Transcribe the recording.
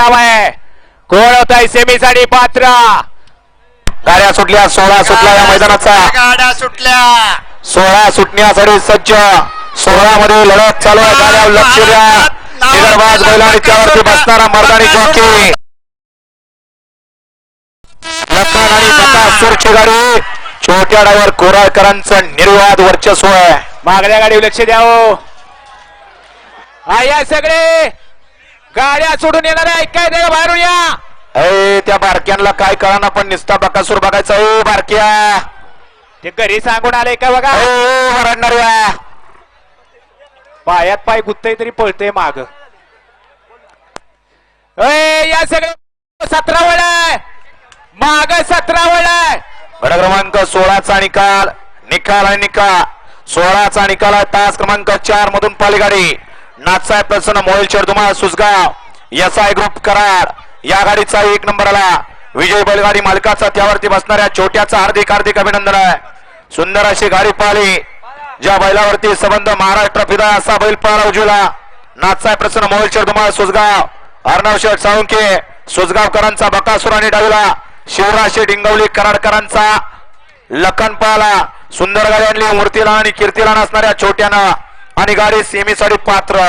नाव आहे. कोण होत आहे सेमीसाठी पात्र. गाड्या सुटल्या सोळा सुटल्या या मैदानाचा. गाड्या सुटल्या. सोळा सुटण्यासाठी सज्ज. सोळा मध्ये लढत चालू आहे. गाड्यावर लक्ष द्या. निगरबाज बैल आणि त्यावरती बसणारा मर्दानी जॉकी. लखन आणि बकासूरची गाडी. छोट्या डायव्हर कोराळकरांचं निर्वाद वर्चस्व आहे. मागल्या गाडीवर लक्ष द्यावं हा या सगळे. गाड्या सोडून येणार आहे. काय दे बाहेरून या. ए त्या बारक्यांना काय कळना पण निसता बकासूर बघायचा. ए बारक्या. ते घरी सांगून आले का बघा? ए वरडणाऱ्या पायात पाय गुत्तय तरी पळतय माग. या सगळे सतरा वळ आहे. माग सतरा वळ आहे. गड क्रमांक सोळाचा निकाल निकाल आणि निकाल. सोळाचा निकाल आहे. तास क्रमांक चार मधून पालीगाडी. Nathsaheb Prasanna मोहेलचर Dhumal Susgaon S I group Karad या गाडीचा एक नंबर आला. विजय बैलगाडी मालकाचा त्यावरती बसणाऱ्या छोट्याचा हार्दिक हार्दिक अभिनंदन आहे. सुंदर अशी गाडी पाहिली. ज्या बैलावरती संबंध महाराष्ट्र फिदा असा बैल पाळा उजवला. नाथसाहेब प्रसन्न मोहेलचर धुमाळ सुसगाव अर्णव शेठ साळुंके सुसगावकरांचा बकासूर डावला. शिवराशी शिवराशे डिंगवली कराडकरांचा लखन पाला सुंदर गाडी आणली. मूर्तीला आणि कीर्तीला नसणाऱ्या छोट्यानं. आणि गाडी सेमीसाठी पात्र.